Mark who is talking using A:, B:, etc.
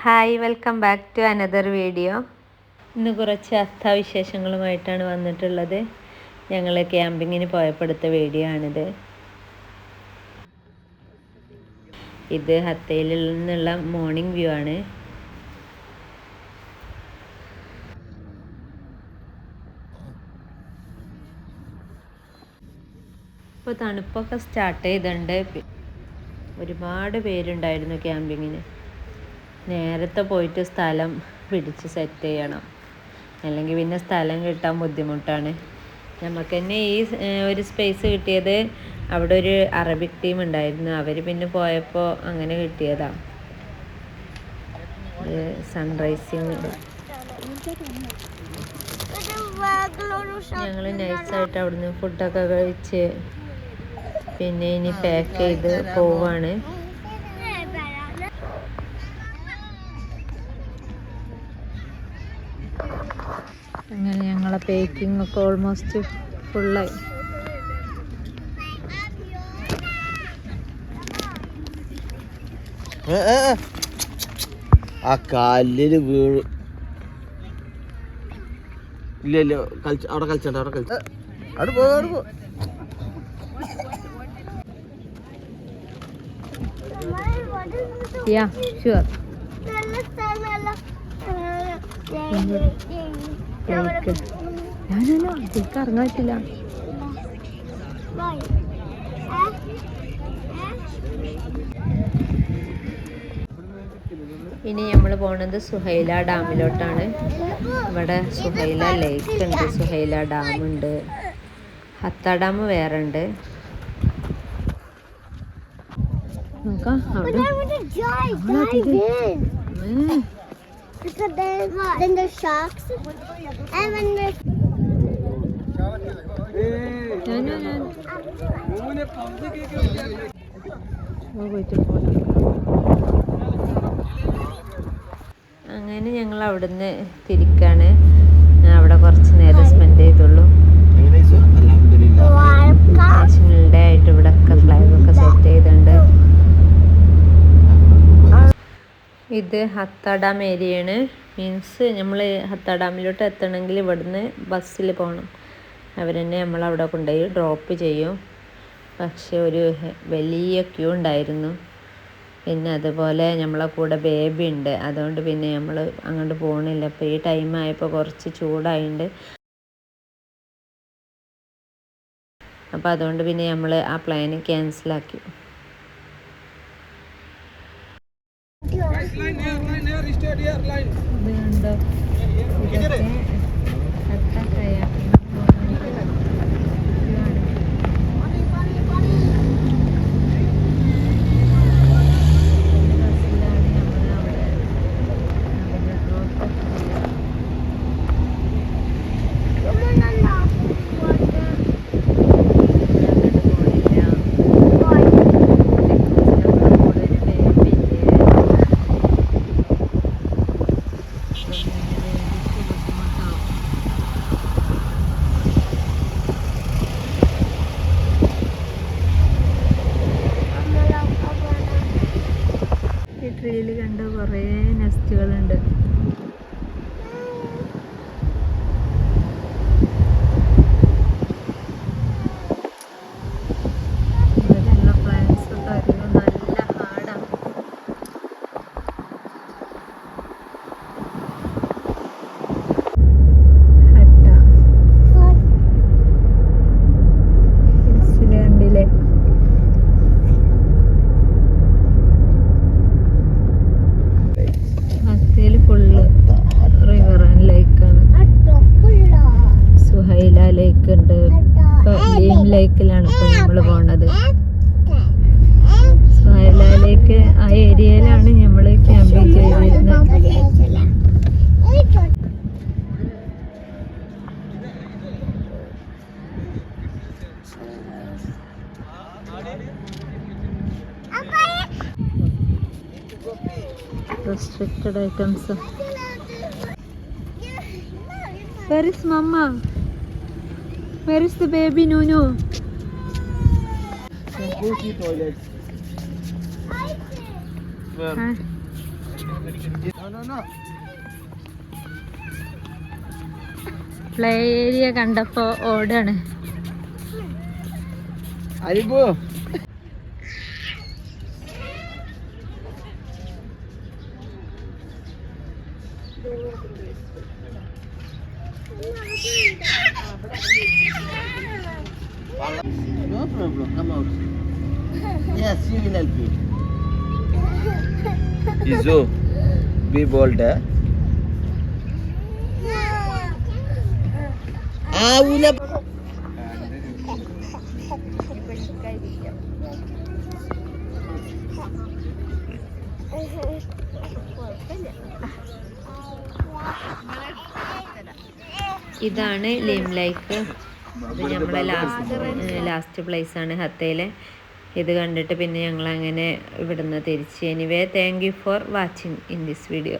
A: Hi welcome back to another video ഇന്ന് കുറച്ച് അസ്ഥാവിശേഷങ്ങളുമായിട്ടാണ് വന്നിട്ടുള്ളത്. ഞങ്ങൾ ക്യാമ്പിങ്ങിന് പോയപ്പെടുത്ത വീഡിയോ ആണിത്. ഇത് ഹത്തയിൽ നിന്നുള്ള മോർണിംഗ് വ്യൂ ആണ്. ഇപ്പോൾ തണുപ്പൊക്കെ സ്റ്റാർട്ട് ചെയ്തിട്ടുണ്ട്. ഒരുപാട് പേരുണ്ടായിരുന്നു ക്യാമ്പിങ്ങിന്. നേരത്തെ പോയിട്ട് സ്ഥലം പിടിച്ച് സെറ്റ് ചെയ്യണം. അല്ലെങ്കിൽ പിന്നെ സ്ഥലം കിട്ടാൻ ബുദ്ധിമുട്ടാണ്. നമുക്ക് തന്നെ ഈ ഒരു സ്പേസ് കിട്ടിയത് അവിടെ ഒരു അറബിക് ടീം ഉണ്ടായിരുന്നു. അവർ പിന്നെ പോയപ്പോൾ അങ്ങനെ കിട്ടിയതാണ് സൺറൈസിങ് ഞങ്ങൾ നൈസായിട്ട് അവിടുന്ന് ഫുഡൊക്കെ കഴിച്ച് പിന്നെ ഇനി പാക്ക് ചെയ്ത് പോവാണ്. അങ്ങനെ ഞങ്ങളെ പേക്കിംഗ് ഒക്കെ ഓൾമോസ്റ്റ് ഫുള്ളായി.
B: ആ കാലിൽ വീണ് ഇല്ല ഇല്ല കളിച്ച അവിടെ കളിച്ചോ അവിടെ കളിച്ച. അവിടെ പോ അവിടെ പോ.
A: Yeah, ഷുവർ ലൈക്ക് ഞാനല്ല ശരിക്കും ഇറങ്ങാൻ പറ്റില്ല ഇനി നമ്മൾ പോണത് സുഹൈല ഡാമിലോട്ടാണ്. ഇവിടെ സുഹൈല ലേക്ക് ഉണ്ട്. സുഹൈല ഡാമുണ്ട് ഹത്ത ഡാം വേറെ ഉണ്ട്. നോക്കാം അവിടെ. ഉം.
C: Because then, then there's sharks. And when
A: ഞാൻ ഓ, പോയിട്ട് പോകാം. അങ്ങനെ ഞങ്ങൾ അവിടുന്ന് തിരിക്കാണ് ഞാൻ അവിടെ കുറച്ച് നേരം സ്പെൻഡ് ചെയ്തുള്ളൂ
B: എങ്ങനെ ഈസു? അൽഹംദുലില്ലാ.
A: നാഷണൽ ഡേ ആയിട്ട് ഇവിടെ ഒക്കെ ഫ്ലാഗ് ഒക്കെ സെറ്റ് ചെയ്തിട്ടുണ്ട് ഇത് ഹത്ത ഡാം ഏരിയയാണ്. മീൻസ് നമ്മൾ ഹത്ത ഡാമിലോട്ട് എത്തണമെങ്കിൽ ഇവിടുന്ന് ബസ്സിൽ പോകണം തന്നെ നമ്മളവിടെ കൊണ്ടുപോയി ഡ്രോപ്പ് ചെയ്യും. പക്ഷെ ഒരു വലിയ ക്യൂ ഉണ്ടായിരുന്നു. പിന്നെ അതുപോലെ നമ്മളെ കൂടെ ബേബി ഉണ്ട്. അതുകൊണ്ട് പിന്നെ നമ്മൾ അങ്ങോട്ട് പോകണില്ല അപ്പോൾ ഈ ടൈം ആയപ്പോൾ കുറച്ച് ചൂടായിണ്ട് അപ്പോൾ അതുകൊണ്ട് പിന്നെ നമ്മൾ ആ പ്ലാന് ക്യാൻസലാക്കി ഇതുണ്ടോ ഇതൊക്കെ ഹത്ത കുറേ നെസ്റ്റുകളുണ്ട് ലീം ഇപ്പൊ നമ്മൾ പോണത് വയലാലേക്ക് ലേക്ക് ആ ഏരിയയിലാണ് നമ്മൾ ക്യാമ്പിംഗ് ചെയ്തിരുന്നത് restricted items mama? Where is the baby Nunu?
B: Go toilets. toilet.
A: Huh?
B: No, no, no.
A: Play area കണ്ടപ്പോ ഓടാണ്
B: അരിപ്പോ No problem, come out. Yes, she will help you. Izu, be bold. Eh? ആവൂല
A: ഇതാണ് ലിം like ഇത് നമ്മളെ last last place ആണ് ഹത്തയിലെ ഇത് കണ്ടിട്ട് പിന്നെ ഞങ്ങൾ അങ്ങനെ ഇവിടുന്ന് തിരിച്ച്. Anyway thank you for watching in this video